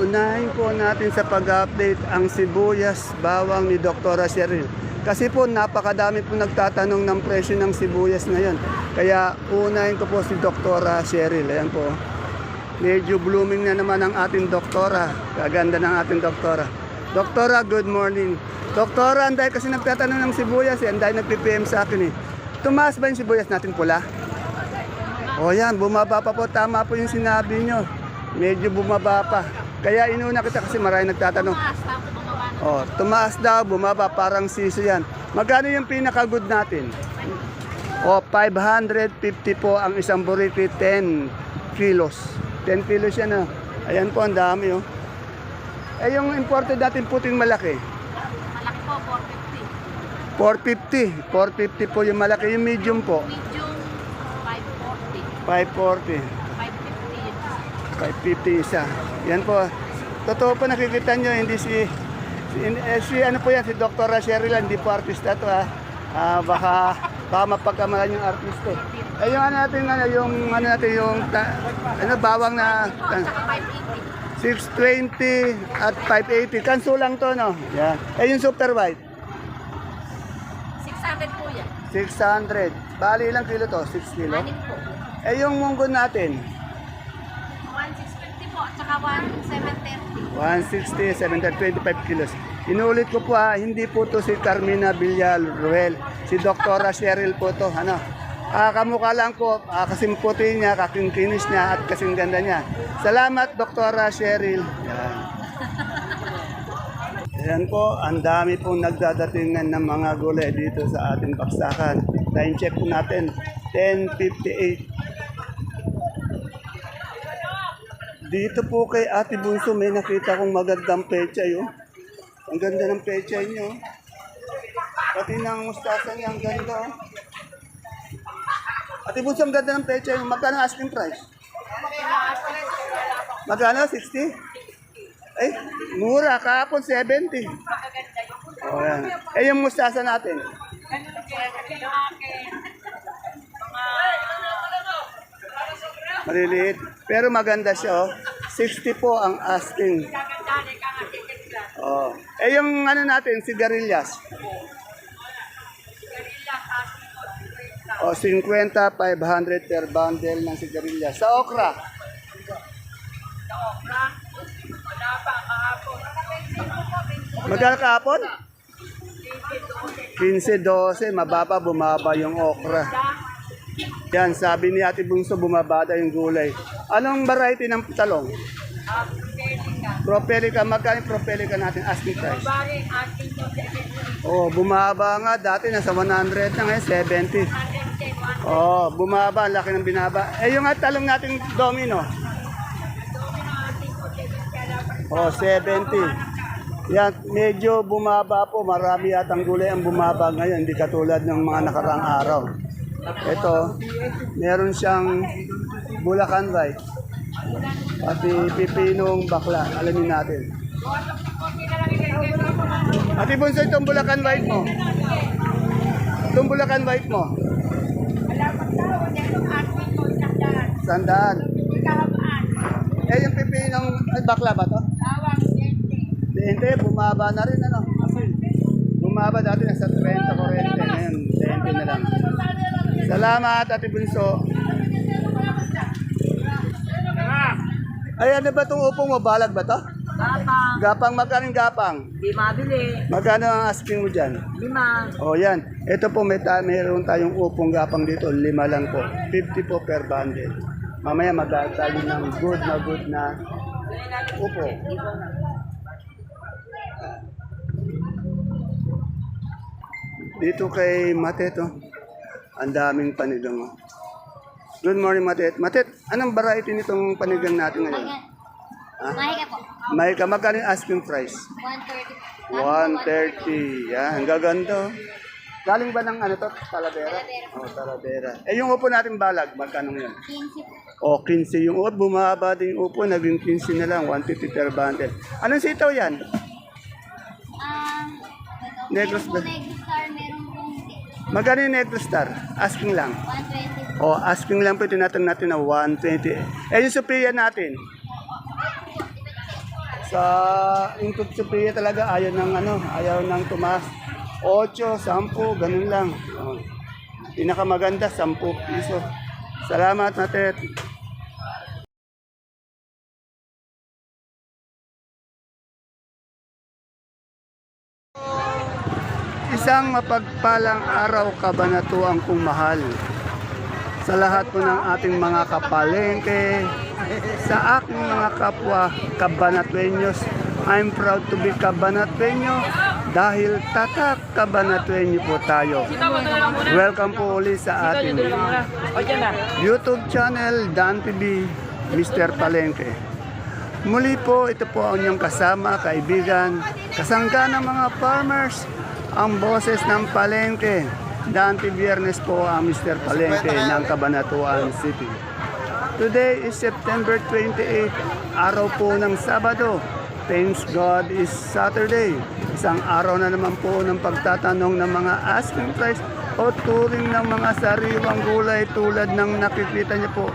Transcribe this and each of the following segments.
unahin po natin sa pag-update ang sibuyas bawang ni Dr. Cheryl. Kasi po napakadami po nagtatanong ng presyo ng sibuyas ngayon. Kaya unahin ko po si Dr. Cheryl. Ayan po. Medyo blooming na naman ang ating doktora. Kaganda ng ating doktora. Doktora, good morning. Doktora, ang dahil kasi nagtatanong ng sibuyas, eh, ang dahil nagpipm sa akin eh. Tumaas ba yung sibuyas natin pula? O yan, bumaba pa po. Tama po yung sinabi nyo. Medyo bumaba pa. Kaya inuna kita kasi marami nagtatanong. O, tumaas daw, bumaba, parang siso yan. Magkano yung pinaka-good natin? O, 550 po ang isang burrito, 10 kilos. 10 kilos yan, oh. Ayan po, ang dami, oh. Eh, yung imported natin puting malaki. Malaki po, 450. 450. 450 po yung malaki. Yung medium po, Medium, 540. 540. 550 yun. 550 isa. Yan po. Totoo po nakikita nyo, hindi si, si, eh, si ano po yan, si Dr. Cheryl, hindi po artista to ha. Ah, baka, baka mapagkamalan yung artista. Eh, yung ano natin, ano, yung, ano natin, yung, ta, ano, bawang na, Po, saka 580. 620 at 580. Kanso lang to, no? Yan. Eh, yung super white, 600 po yan. 600. Bali, ilang kilo to? 6 kilo? Anin po. Eh, yung munggo natin, 1650 po, at saka 1730. 160, 725 kilos. Inuulit ko po ha, hindi po to si Carmina Villar Ruel. Si Dr. Cheryl po to. Ano? Ah, kamukha lang po, ah, kasing puti niya, kasing kinis niya, at kasing ganda niya. Salamat, Dr. Cheryl. Yan. Ayan po, ang dami pong nagdadatingan ng mga gulay dito sa ating baksakan. Time check po natin, 10.58. Dito po kay Ate Bunso may nakita kong magandang pechay oh. Ang ganda ng pechay niyo. Pati ng mustasa niya ang ganda oh. Ate Bunso ang ganda ng pechay. Magkano asking price? Magkano? 60? Ay, mura. Kahapon 70. Oh, yan. Eh, yung mustasa natin. Maliliit. Pero maganda siya, oh. 60 po ang asking. Oh. Eh, yung ano natin, sigarilyas. O, 50, 500 per bundle ng sigarilyas. Sa okra. Magkano kahapon? 15, 12, mababa, bumaba yung okra. Yan, sabi ni Ate Bungso, bumaba daw yung gulay. Anong variety ng talong? Propelica, magkano yung propelica natin? Asking price. Oh, bumaba nga. Dati nasa 100 na ngayon, 70. Oh, bumaba. Laki ng binaba. Eh, yung at talong natin domino. Oh, 70. Yan, medyo bumaba po. Marami yatang gulay ang bumaba ngayon. Hindi katulad ng mga nakarang araw. Ito, meron siyang Bulacan White. Pati pipinong bakla. Alamin natin. Ate Bunso, itong Bulacan White mo. Itong Bulacan White mo. Sandaan. Eh, yung pipinong bakla ba to? Hindi, hindi, bumaba na rin ano. Bumaba dati nasa 30 40. Ngayon, 20 na lang. Salamat, Ate Bunso. Ay, ano ba itong upong mo? Balag ba to? Gapang, Gapang, magkano yung gapang? di mabili. Magkano ang asking mo dyan? Lima. O yan. Ito po, may ta- mayroon tayong upong gapang dito. Lima lang po. 50 po per bundle. Mamaya magdaan tayo ng good na good na upo. Dito kay Matet, oh. Ang daming panigang, oh. Good morning, Matet. Matet, anong variety nitong panigang natin ngayon? Ha? Mahika po. May ka, magkano yung asking price? 130. 130. Yan, ang gaganda. oh. Galing ba ng ano to? Talavera? Oh, Talavera. Eh, yung upo natin balag, magkano yan? 15 O, po. 15 yung upo. Bumaba din yung upo, naging 15 na lang. 150 per bundle. Anong sitaw yan? Um, Negros ba? meron po Negros Magkano yung Negro Star? Asking lang. 120 po. O, asking lang po tinatanong natin na 120. Eh, yung Sophia natin? Sa Inkot Supriya talaga ayaw ng ano, ayaw ng tumaas. 8, 10, ganun lang. Oh. Pinakamaganda, 10 piso. Salamat, Natet. Isang mapagpalang araw kabanatuang kong mahal. Sa lahat po ng ating mga kapalengke, sa aking mga kapwa kabanatuenyos, I'm proud to be kabanatuenyo dahil tatak kabanatuenyo po tayo. Welcome po uli sa ating YouTube channel Dan TV Mr. Palengke. Muli po, ito po ang inyong kasama, kaibigan, kasangga ng mga farmers, ang boses ng Palengke. Dante Biernes po ang Mr. Palengke ng Cabanatuan City. Today is September 28, araw po ng Sabado. Thanks God is Saturday. Isang araw na naman po ng pagtatanong ng mga asking price o turing ng mga sariwang gulay tulad ng nakikita niyo po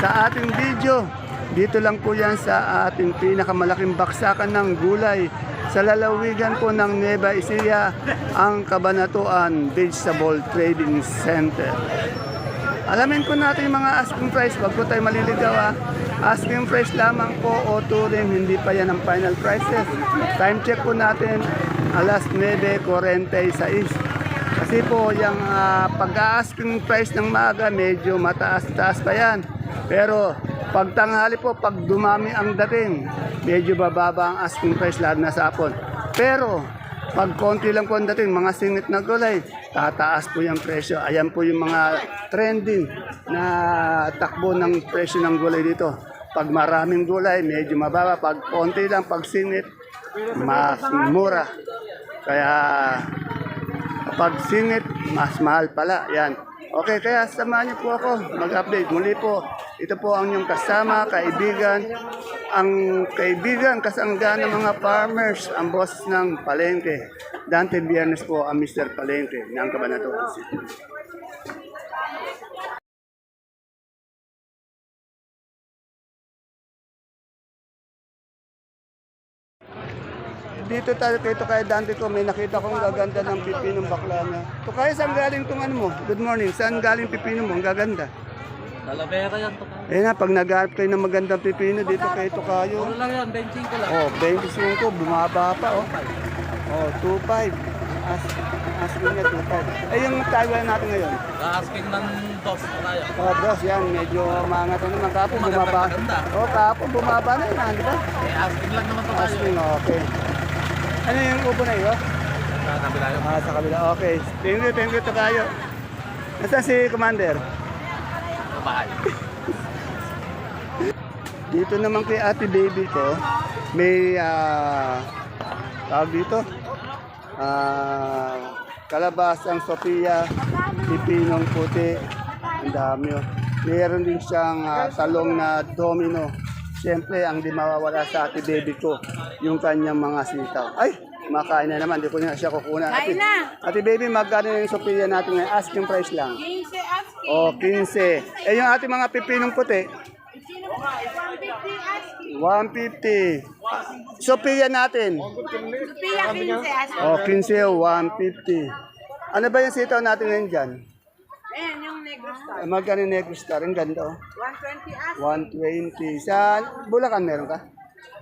sa ating video. Dito lang po yan sa ating pinakamalaking baksakan ng gulay sa lalawigan po ng Nueva Ecija, ang Kabanatuan Vegetable Trading Center. Alamin po natin mga asking price. Huwag po tayo maliligaw ha. Asking price lamang po o turing, hindi pa yan ang final prices. Time check po natin, alas 9.46. Kasi po, yung ah, pag-asking price ng maga, medyo mataas-taas pa yan. Pero pag tanghali po, pag dumami ang dating, medyo bababa ang asking price lahat na sa hapon. Pero pag konti lang po ang dating, mga singit na gulay, tataas po yung presyo. Ayan po yung mga trending na takbo ng presyo ng gulay dito. Pag maraming gulay, medyo mababa. Pag konti lang, pag singit, mas mura. Kaya kapag singit, mas mahal pala. Yan. Okay, kaya samahan niyo po ako mag-update. Muli po, ito po ang inyong kasama, kaibigan, ang kaibigan, kasangga ng mga farmers, ang boss ng Palengke. Dante Biernes po ang Mr. Palengke ng Cabanatuan City. Dito tayo kay Tukay Dante ko, may nakita kong gaganda ng pipinong bakla na. Tukay, saan galing tong ano mo? Good morning. Saan galing pipino mo? Ang gaganda. Talavera yan to. Eh na, pag nag kayo ng magandang pipino dito kay Tukayo. Ano lang yan, benching ko lang. Oh, 25, bumaba pa oh. Oh, 25. As, asking niya 25. Eh yung Taiwan natin ngayon. Ka-asking ng boss ko tayo. Oh, boss, yan, medyo umangat na naman. Kapon bumaba. maganda. Oh, kapon bumaba na yan, di ba? Eh, asking lang naman tayo. Asking, okay. Ano yung upo na iyo? Sa kabila yun. Ah, sa kabila. Okay. Thank you, thank you, Tukayo. Nasaan si Commander? Bahay. Dito naman kay ate baby ko, may ah tawag dito, ah kalabasang Sophia, pipinong puti, ang dami oh. Meron din siyang ah, talong na domino. Siyempre, ang di mawawala sa ate baby ko, yung kanyang mga sitaw. Ay, makain na naman, di ko na siya kukunan. Ate, ate baby, magkano yung Sophia natin ngayon? Asking price lang. 15 asking. O, 15. Eh, yung ating mga pipinong puti, 150 asking. 150. Sophia natin. Sophia 15 asking. O, 15, 150. Ano ba yung sitaw natin ngayon dyan? Ayan, yung negro star. Eh, Magkano negro star? Ang ganda oh. 120 asking. 120. Sa Bulacan meron ka?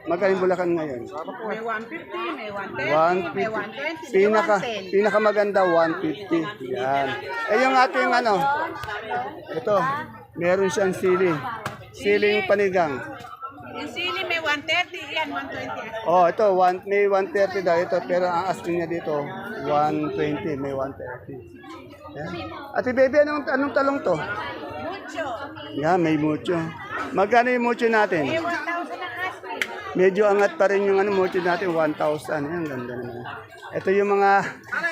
Magkano Bulacan ngayon? May 150, may 150. 130, may 120, may Pinaka, 110. pinaka maganda 150. Yan. Eh yung ating ano, ito, meron siyang sili. Siling panigang. Yung sili may 130, yan 120 asking. Oh, ito, one, may 130 daw ito, pero ang asking niya dito, 120, may 130. Yan. Ate baby, anong, anong talong to? Mucho. Yan, may mucho. Magkano yung mucho natin? May 1,000 ang asking. Medyo angat pa rin yung ano, mucho natin, 1,000. Yan, ganda naman. Ito yung mga,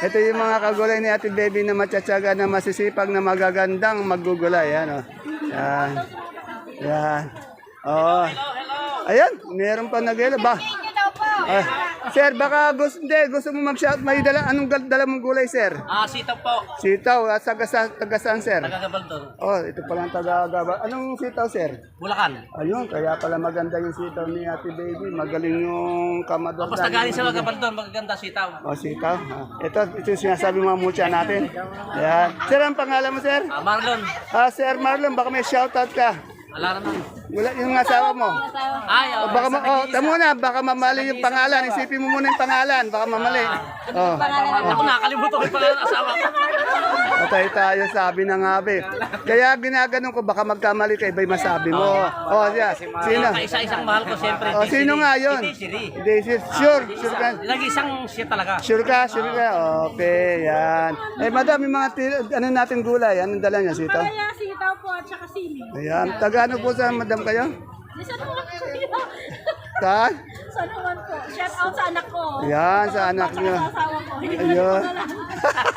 ito yung mga kagulay ni Ate Baby na matsatsaga na masisipag na magagandang maggugulay. Yan, oh. Yan. Yan. Oh. Ayan, meron pa nag ba? Ah, Sir, baka gusto, hindi, gusto mo mag-shout, may dala, anong gal- dala mong gulay, sir? Ah, sitaw po. Sitaw, at taga, taga saan, sir? Tagagabaldon. Oh, ito pala ang taga-gaba. Anong sitaw, sir? Bulacan. Ayun, kaya pala maganda yung sitaw ni Ate Baby. Magaling yung kamador. Tapos tagaling sa Magabaldon, magaganda sitaw. O, sitaw. Ah, Ito, ito yung sinasabi mga mutya natin. Yan. Sir, ang pangalan mo, sir? Ah, Marlon. Ah, Sir Marlon, baka may shoutout ka. Ala naman. Wala yung asawa mo. Ay, oh, baka ma oh, tamo na, baka mamali yung pangalan. Isipin mo muna yung pangalan, baka mamali. Oh. Ako nakakalimutan ko yung pangalan ng asawa ko. Patay tayo, sabi na nga be. Kaya ginaganon ko, baka magkamali ka, iba'y masabi mo. Oh, siya. Sino? Kaisa-isang mahal ko siyempre. Oh, sino nga yun? Hindi, Siri. Hindi, sir. Sure, sure ka. Nag-isang siya talaga. Sure ka, sure ka. Okay, yan. Eh, madam, yung mga ano natin gulay, anong dala niya, sito? Sitaw po at saka sili. Ayan, taga ano po sa madam kayo? Di sa naman po yun. Sa naman po. Shout out sa anak ko. Ayan, sa anak At niyo. sa asawa ko. Hindi ko Ayun. na lang.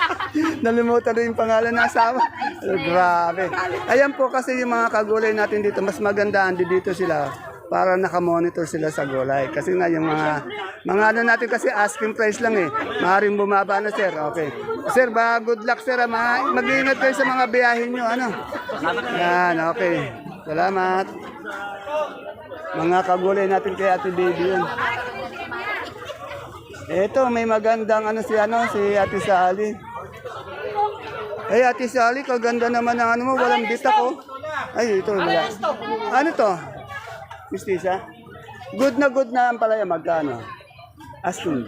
Nalimutan na yung pangalan ng asawa. Grabe. Ayan po kasi yung mga kagulay natin dito, mas maganda andi dito sila para nakamonitor sila sa gulay. Kasi nga yung mga, mga ano natin kasi asking price lang eh. Maaaring bumaba na sir. Okay. Sir, ba good luck sir. ah. Mga, mag-iingat kayo sa mga biyahin nyo. Ano? Yan, okay. Salamat. Mga kagulay natin kay Ate Baby yun. Ito, may magandang ano si ano, si Ate Sally. Ay, Ate Sally, kaganda naman ng ano mo, walang bitak oh. Ay, ito. Ano to? Mistisa? Good na good na ang palaya, magkano? Asking.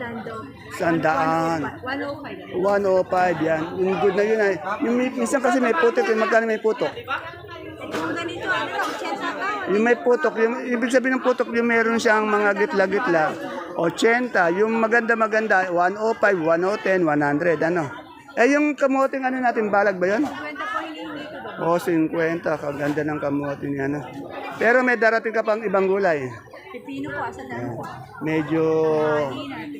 Sandaan. 105. 105 yan. Yung good na yun ay. Yung may, minsan kasi may putok, yung magkano may putok? Yung may putok, yung ibig sabihin ng putok, yung meron siyang mga gitla-gitla. 80, yung maganda-maganda, 105, 110, 100, ano. Eh, yung kamoting ano natin, balag ba yun? Kwenta po hinihingi ko. O, 50, kaganda ng kamote niya, ano. Pero may darating ka pang ibang gulay. Pipino po, asa daan po. Medyo,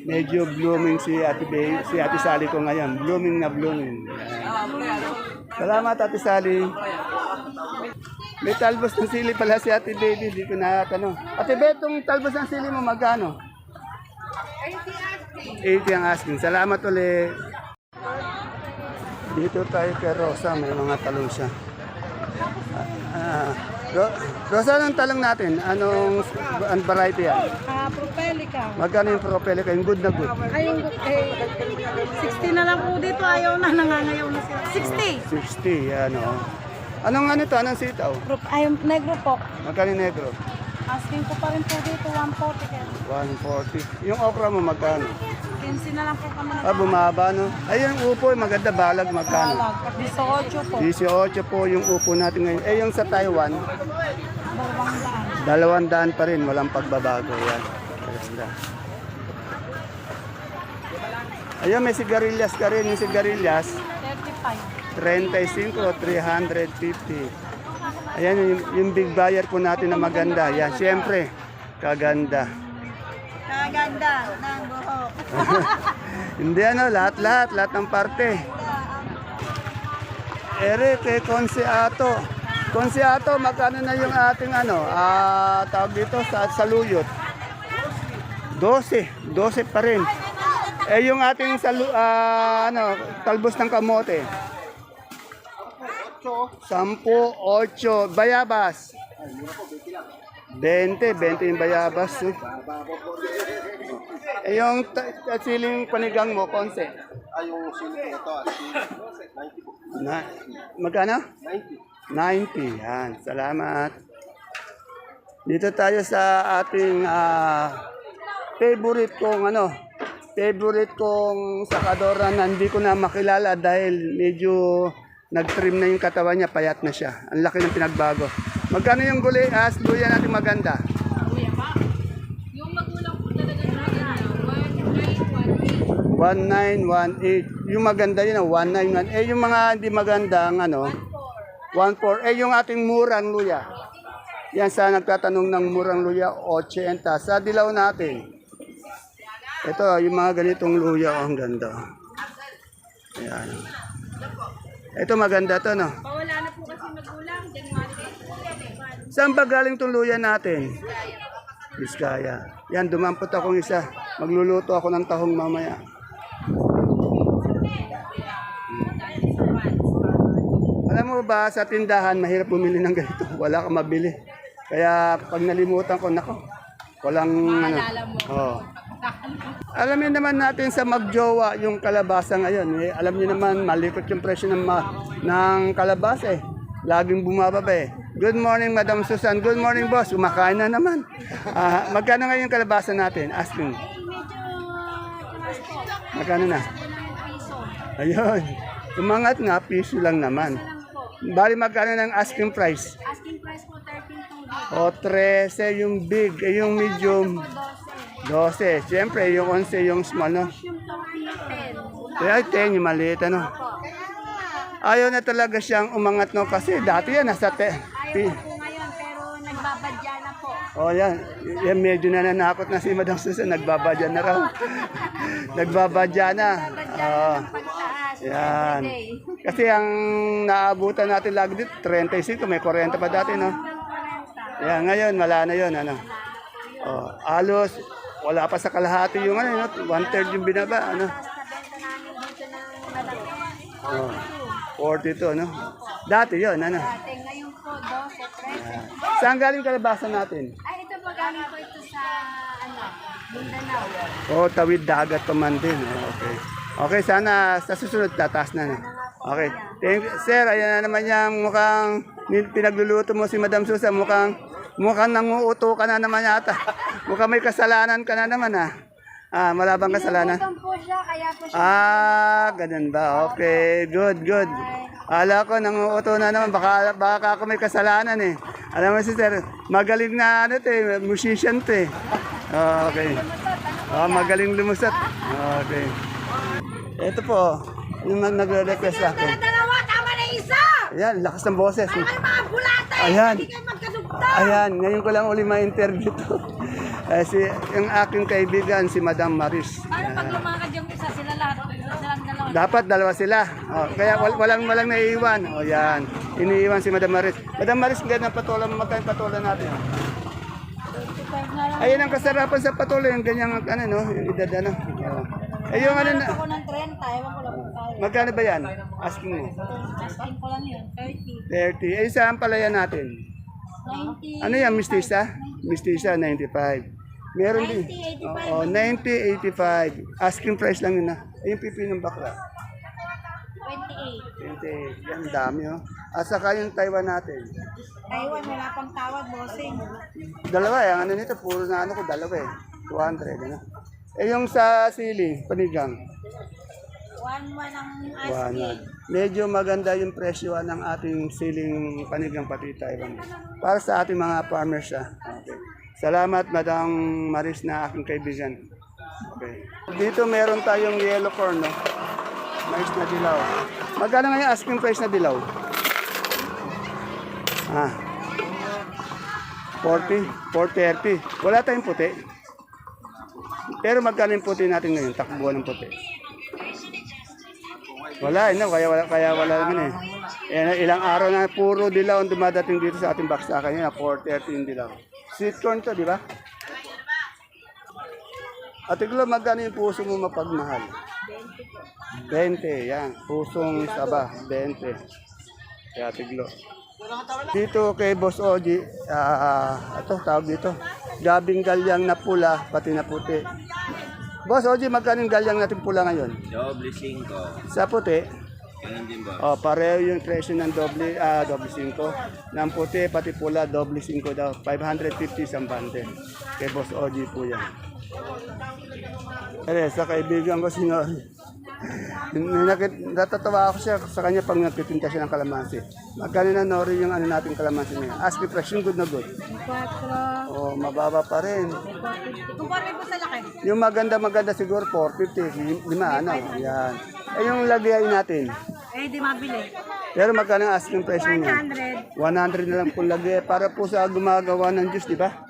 medyo blooming si Ate Bay, si Ate Sally ko ngayon. Blooming na blooming. Salamat, Ate Sally. May talbos ng sili pala si Ate Baby, di ko nakatanong. Ate Baby, itong talbos ng sili mo magkano? 80 ang asking. Salamat ulit. Dito tayo kay Rosa, may mga talong siya. Ah, Ro- Rosa, anong talong natin? Anong ang variety yan? Ah, propelica. Magkano yung propelica? Yung good na good. Ay, eh, 60 na lang po dito. Ayaw na, nangangayaw na sila. 60. 60, yan o. Anong ano to? Anong sitaw? Group, ay, negro po. Magkano yung negro? Asking ko pa rin po dito, 140 kaya. 140. Yung okra mo magkano? 15 na lang po kami Ah, bumaba no? Ay, yung upo, maganda balag magkano? nagpalag. 18 po. 18 po yung upo natin ngayon. Eh, yung sa Taiwan, Dalawang daan. dalawang daan pa rin. Walang pagbabago. Yan. Ayun, may sigarilyas ka rin. Yung sigarilyas, 35. 35, 350. Ayan, yung, yung big buyer po natin na maganda. Yan, siyempre, kaganda. Kaganda buhok. Hindi ano, lahat-lahat, lahat ng parte. Ere, kay Konseato. Konseato, magkano na yung ating ano, ah, tawag dito sa saluyot? 12, 12 pa rin. Eh yung ating salu, ah, ano, talbos ng kamote. 10, 8, bayabas. 20, 20 yung bayabas. Eh. Eh, yung ta- siling panigang mo, konse. Ay, yung sili ko ito, 90 po. Na, magkano? 90. 90. Yan. Salamat. Dito tayo sa ating ah, favorite kong ano, favorite kong sakadora na hindi ko na makilala dahil medyo nag-trim na yung katawan niya, payat na siya. Ang laki ng pinagbago. Magkano yung gulay as luya natin maganda? Yung magulang po talaga na 1918. Yung maganda yun, ah, 191. Eh, yung mga hindi maganda, ang ano, 14. Eh, yung ating murang luya. Yan sa nagtatanong ng murang luya, 80. Sa dilaw natin. Ito, yung mga ganitong luya, oh, ang ganda. Ayan. Ito maganda to, no? Pawala na po kasi magulang. January Saan ba galing itong luya natin? Biskaya. Yan, dumampot akong isa. Magluluto ako ng tahong mamaya. Alam mo ba, sa tindahan, mahirap bumili ng ganito. Wala kang mabili. Kaya pag nalimutan ko, nako, walang ano. Oh. Alam niyo naman natin sa magjowa yung kalabasa ngayon. Eh, alam niyo naman, malikot yung presyo ng, ma- ng kalabasa eh. Laging bumababa eh. Good morning, Madam Susan. Good morning, boss. Umakain na naman. Ah, magkano ngayon yung kalabasa natin? Asking. Magkano na? Ayun. Umangat nga, piso lang naman. Bali magkano ng asking price? Asking price po 13 O 13 yung big, eh, yung medium 12. Siyempre, yung 11 yung small, no? Yung topi 10. Kaya 10 yung maliit, ano? Ayaw na talaga siyang umangat, no? Kasi dati yan, nasa te. Ayaw po ngayon pero nagbabadya na po. O yan, yan medyo nananakot na si Madam Susan, nagbabadya na raw. nagbabadya na. Pagtaas. yan. Kasi ang naabutan natin lagi dito, 35, may 40 pa dati, no? Yan, ngayon, wala na yon ano. Oh, alos, wala pa sa kalahati yung ano, no? one third yung binaba, ano. Oh, 42, no? Dati yon ano. Dati ngayon po 12, 13. Saan galing kalabasa natin? Ay, ito po galing po ito sa ano, Mindanao. Oh, tawid dagat pa man din. Oh, okay. Okay, sana sa susunod tataas na. No? Okay. Thank you. Sir, ayan na naman yung mukhang pinagluluto mo si Madam Susan. Mukhang, mukhang nanguuto ka na naman yata. Mukhang may kasalanan ka na naman ah. Ah, malabang kasalanan. Ito po siya, kaya po siya. Ah, ganun ba? Okay, good, good. Ala ko, nanguuto na naman. Baka, baka ako may kasalanan eh. Alam mo si Sir, magaling na ano to eh, musician to eh. Ah, okay. Ah, magaling lumusat. Okay. Ito po, yung nag- nagre-request akin. Dalawa, tama na isa! Ayan, lakas ng boses. Ay, mga bulate! Ayan. Hindi! Ayan, ngayon ko lang uli ma-interview to. Eh, si, yung aking kaibigan, si Madam Maris. Paano pag lumakad yung isa sila lahat? Silang dalawa. Dapat dalawa sila. Oh, kaya wal- walang walang naiiwan. O oh, yan. Iniiwan si Madam Maris. Madam Maris, ganda ng patola. Magkano patola natin? Ayun ang kasarapan sa patola. Yung ganyang ano, no? Yung edad, ano. Oh. Eh, yung ano na. Ako ng 30, ewan ko lang. Magkano ba yan? Asking mo. Asking ko lang yun, 30. 30. Eh, saan palaya natin? 90. Ano yan, Mistisa? Mistisa, 95. Meron din. 90, 85. Oo, 90, 85. Asking price lang yun na. Eh, yung pipi ng bakla. 28. 28. Yan, dami oh. At saka yung Taiwan natin. Taiwan, wala pang tawad, bossing. Dalawa eh. Ang ano nito, puro na ano ko, dalawa eh. 200, ano. Eh, yung sa sili, panigang. 1-1 ang asking. Medyo maganda yung presyo ng ating siling panigang pati Taiwan. Para sa ating mga farmers siya. Okay. Salamat, Madam Maris na aking kaibigan. Okay. Dito meron tayong yellow corn, no? Mais na dilaw. Magkano nga yung asking price na dilaw? Ah. 40, 430. Wala tayong puti. Pero magkano yung puti natin ngayon? Takbuhan ng puti. Wala, no? kaya wala, kaya wala naman eh. Eh, ilang araw na puro dilaw ang dumadating dito sa ating baksakan 4.30 yung dilaw. Sweet corn to, di ba? Ate Glo, magkano yung puso mo mapagmahal? 20, yan. Pusong saba, 20. Kaya Ate. Dito kay Boss Oji, ah, ito, tawag dito. Gabing galyang na pula, pati na puti. Boss Oji, magkano yung galyang natin pula ngayon? Doble 5. Sa puti, Ganun din ba? oh, pareho yung presyo ng doble, ah, doble 5. Ng puti, pati pula, doble 5 daw. 550 isang bante. Kay Boss Oji po yan. Pero sa kaibigan ko si Nori. Nakit, natatawa ako siya sa kanya pag nagtitinta siya ng kalamansi. Magkano na Nori yung ano natin kalamansi niya? Ask me price, yung good na good. 4. Oh, mababa pa rin. Kumpare po sa laki. Yung maganda maganda siguro 450, lim- lima ano, yan. Eh yung lagay natin. Eh, di mabili. Pero magkano ang asking price niya? 100. 100 na lang po lagay para po sa gumagawa ng juice, di ba?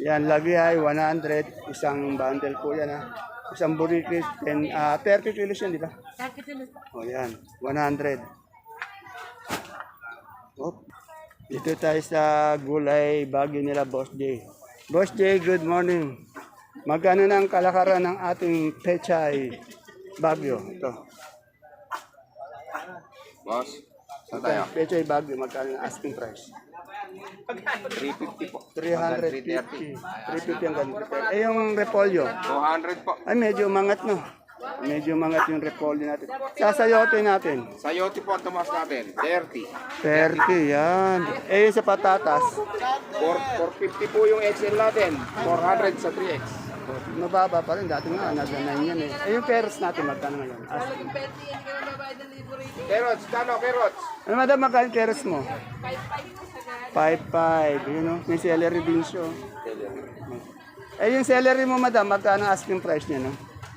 Yan, lagay ay 100, isang bundle po yan ha. Isang burikis, 10, ah 30 kilos yan, di ba? Bakit sila? O yan, 100. Oh. Dito tayo sa gulay bagyo nila Boss J. Boss Jay, good morning. Magkano na ang kalakaran ng ating pechay bagyo? Ito. Boss, saan tayo? Pechay bagyo, magkano ang asking price? 350 po. 350. 350 ang ganito. Eh, yung repolyo, 200 po. ay medyo mangat no. Medyo mangat yung repolyo natin. Sasayote natin. Sayote po ang tumas natin. 30. 30, yan. Eh, yung sa patatas, 4, 450 po yung XL natin. 400 sa 3X. Mababa pa rin. Dati nga, nag-9 yan eh. Eh, yung pears natin, magkano ngayon? Asking. Carrots, kano carrots? Ano madam, magkano yung pears mo? 5-5. Yun know, may celery din siya. oh. Eh, yung celery mo, madam, magkano asking price niya, no?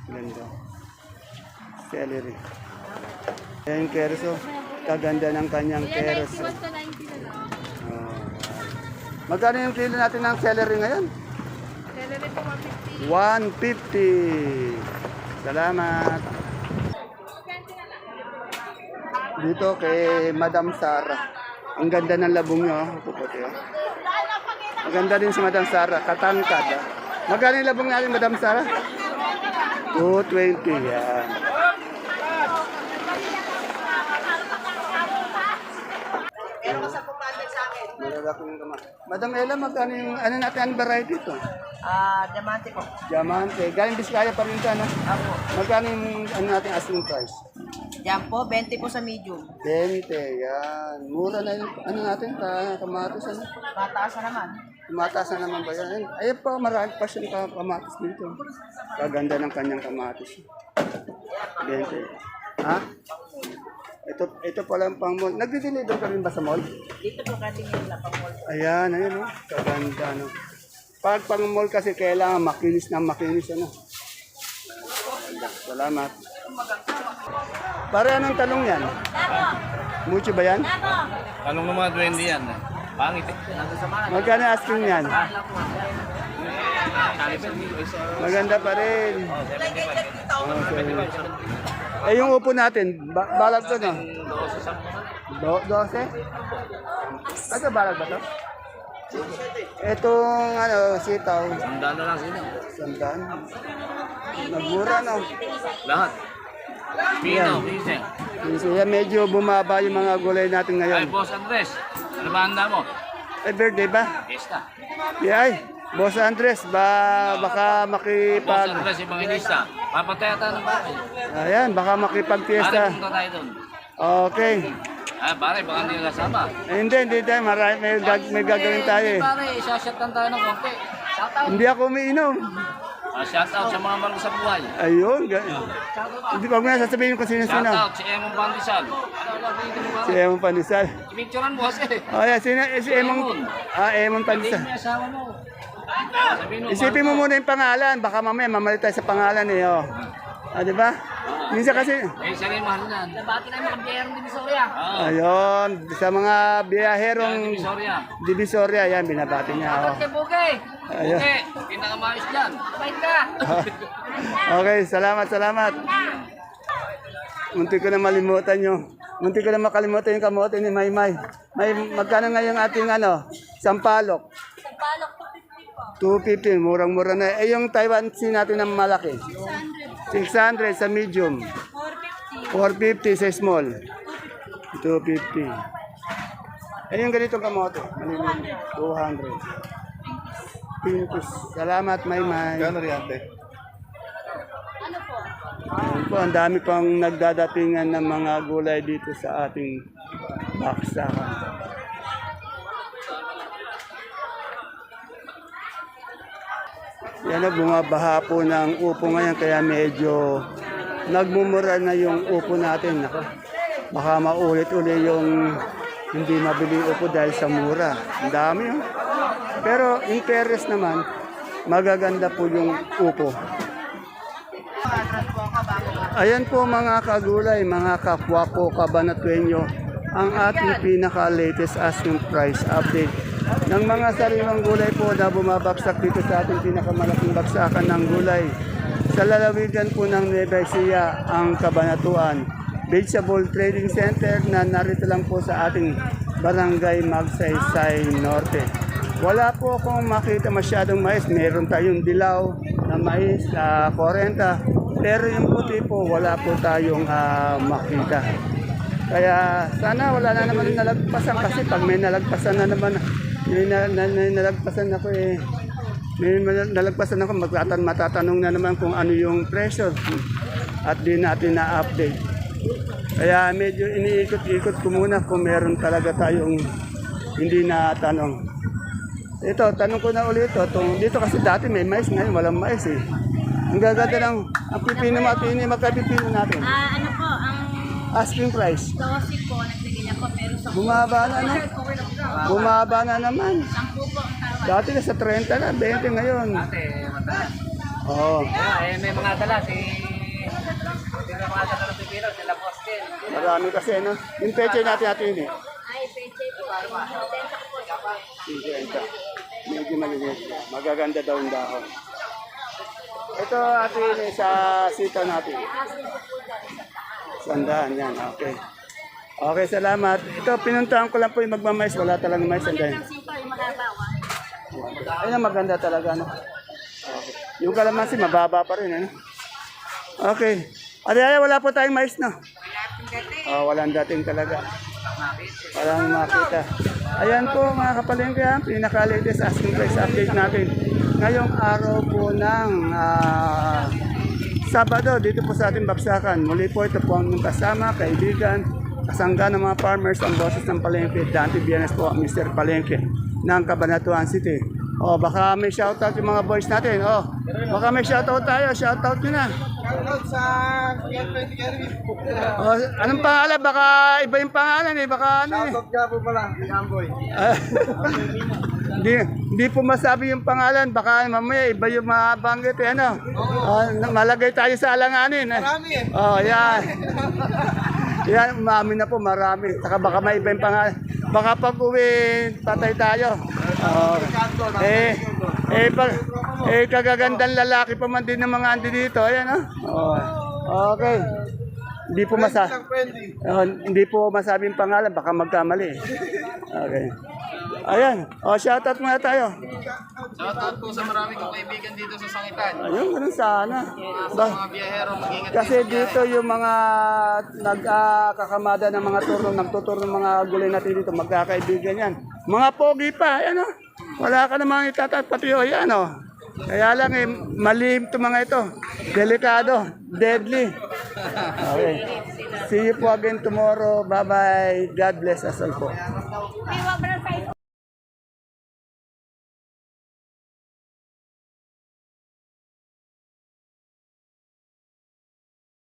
Ganda. Celery. Ayan yung keres, oh. Kaganda ng kanyang keres. oh. Oh. Magkano yung kilo natin ng celery ngayon? Celery po 150. Salamat. Dito kay Madam Sara. Ang ganda ng labong niyo. oh. Puputi, oh. Maganda din si Madam Sara. Katangkad. ah. Magkano yung labong natin, Madam Sara? 220. Yan. Malalaki yung kamay. Madam Ella, magkano yung ano natin ang variety ito? Ah, diamante po. Diamante. Galing Biskaya pa rin ito, ano? Apo. Magkano yung ano natin asking price? Yan po, 20 po sa medium. 20, yan. Mura na yung ano natin, ka, kamatis, ano? Mataas na naman. Tumataas na naman ba yan? Ayun, pa, marami pa siyang ka- kamatis dito. Kaganda ng kanyang kamatis. 20. Ha? Ito, ito pala ang pang mall. Nagdi-deliver ka rin ba sa mall? Dito po kasi yung lapamol. Ayan, ayun oh. Kaganda, no. Pag pang mall kasi kailangan makinis na makinis, ano. Salamat. Pare, anong talong yan? Mucho ba yan? Anong mga duwende yan? Pangit eh. Magkano asking yan? Maganda pa rin. Okay. Eh, yung upo natin, ba- balag to, no? Do 12? Ano balag ba to? Itong, ano, sitaw, Sandaan na lang sila. sandaan. Nagmura, no? Lahat. Pino. Kasi yan, medyo bumaba yung mga gulay natin Ay, ngayon. Boss Andres. Ano ba handa mo? Eh, birthday ba? Fiesta. Yeah, ay. Boss Andres, ba, baka Boss makipag... Andres, Evangelista. Papatay ata ng bahay. Ayan, baka makipag-fiesta. punta tayo doon. Okay. Ah, pare, baka hindi kasama. Eh, hindi, hindi tayo. Marami, may, gag, may gagawin tayo eh. Pare, isashoutan tayo ng konti. Shoutout. Hindi ako umiinom. Ah, shoutout sa mga marunong sa buhay. Ayun. Ga- hindi pa na sasabihin ko sino-sino. Shoutout si Emong Pandesal. Si Emon Pandesal. Picturean mo kasi. Oh, yeah, sino, eh, si Emon. Ah, Emon Hindi Pandesal. mo asawa mo. Sabihin mo, Isipin mo muna yung pangalan. Baka mamaya mamalit tayo sa pangalan eh. Oh. Ah, di ba? Minsan kasi, Eh, siya rin mahal yan. Nabati na yung mga biyerong Divisoria. Oo. ayun, sa mga biyaherong Divisoria. Divisoria, yan, binabati niya. Oh. Kay Buke. Ayun. Buke, pinakamayos dyan. Bait ka. Okay, salamat, salamat. Munti ko na malimutan yung Munti ko na makalimutan yung kamote ni Maymay. May magkano ngayon ating ano, sampalok? Palok po 250, murang-mura na. Eh, yung Taiwan sea natin na malaki? 600 sa medium. 450 sa small. 250. Eh, yung ganitong kamote? Maliliit. 200. Pintus. Salamat, Maymay. Gano'n rin Ayun po, ang dami pang nagdadatingan ng mga gulay dito sa ating baksakan. Yan na, bumabaha po ng upo ngayon kaya medyo nagmumura na yung upo natin. Nako, baka maulit-uli yung hindi mabili upo dahil sa mura. Ang dami oh. Pero in fairness naman, magaganda po yung upo. Ayan po mga kagulay, mga kapwa ko kabanatwenyo, ang ating pinaka-latest asking price update ng mga sariwang gulay po na bumabaksak dito sa ating pinakamalaking baksakan ng gulay. Sa lalawigan po ng Nueva Ecija, ang Kabanatuan Vegetable Trading Center na narito lang po sa ating Barangay Magsaysay Norte. Wala po akong makita masyadong mais. Meron tayong dilaw na mais, ah, 40. Pero yung puti po, wala po tayong ah, makita. Kaya sana wala na naman nalagpasan kasi pag may nalagpasan na naman, may, na, na, may nalagpasan ako eh. May nalagpasan ako, magtatan, matatanong na naman kung ano yung presyo at di natin na-update. Kaya medyo iniikot-ikot ko muna kung meron talaga tayong hindi na tanong. Ito, tanong ko na ulit ito. Itong, dito kasi dati may mais, ngayon walang mais eh. Ang gaganda ng, ang pipino matini, magkapipino natin. Ah, ano po, ang Asking price. 12 po, nagbigay ako, pero sa Bumaba na, no? Bumaba na naman. 10 po ang tawad. Dati na sa 30 na, 20 ngayon. Ate, matalas. Oo. Eh, may mga dala si... May mga dala ng pipino, sila boss din. Marami kasi, no? Yung peche natin natin eh. Ay, peche po. Matenta ko po. 50. Medyo maliliit. Magaganda daw ang dahon. Ito atin eh, sa sita natin. Sandaan yan, okay. Okay, salamat. Ito, pinuntahan ko lang po yung magmamais. Wala talagang mais. Ang magabawa. Ayun, maganda talaga, no? Okay. Yung kalamansi, mababa pa rin, ano? Okay. Ay, wala po tayong mais, no? Oh, walang dating talaga. Walang makita. Ayan po mga kapalengke, ang pinaka-latest asking price update natin. Ngayong araw po ng ah, Sabado dito po sa ating baksakan. Muli po ito po ang kasama, kaibigan, kasangga ng mga farmers, ang boses ng Palengke. Dante Bienes po, Mr. Palengke ng Cabanatuan City. O, baka may shoutout yung mga boys natin. O, baka may shoutout tayo. Shoutout nyo na. O, anong pangalan? Baka iba yung pangalan eh. Baka ano eh. Ah, Hindi, hindi po masabi yung pangalan. Baka mamaya iba yung mabanggit. Eh, ano? Ah, malagay tayo sa alanganin. Marami eh. Oh, yan. yan, umami na po. Marami. Saka baka may iba yung pangalan. Baka pag uwi, patay tayo. Oh. Eh, eh, pag, eh, kagagandang lalaki pa man din ng mga andi dito. Ayan, oh. oh. Okay. Hindi po masa Oh, hindi po masabi yung pangalan, baka magkamali. Okay. Ayan. O, shoutout muna tayo. Shoutout po sa marami kong kaibigan dito sa Sangitan. Ayun, ganun sana. Ba, Mga biyahero, mag-ingat kasi dito yung mga nagkakamada ng mga turno, nagtuturo ng mga gulay natin dito, magkakaibigan yan. Mga pogi pa, ayan o. Wala ka namang itatat, pati o, yan o. Kaya lang eh, malihim to mga ito. Delikado, deadly. Okay. See you po again tomorrow. Bye-bye. God bless us all po. May wabra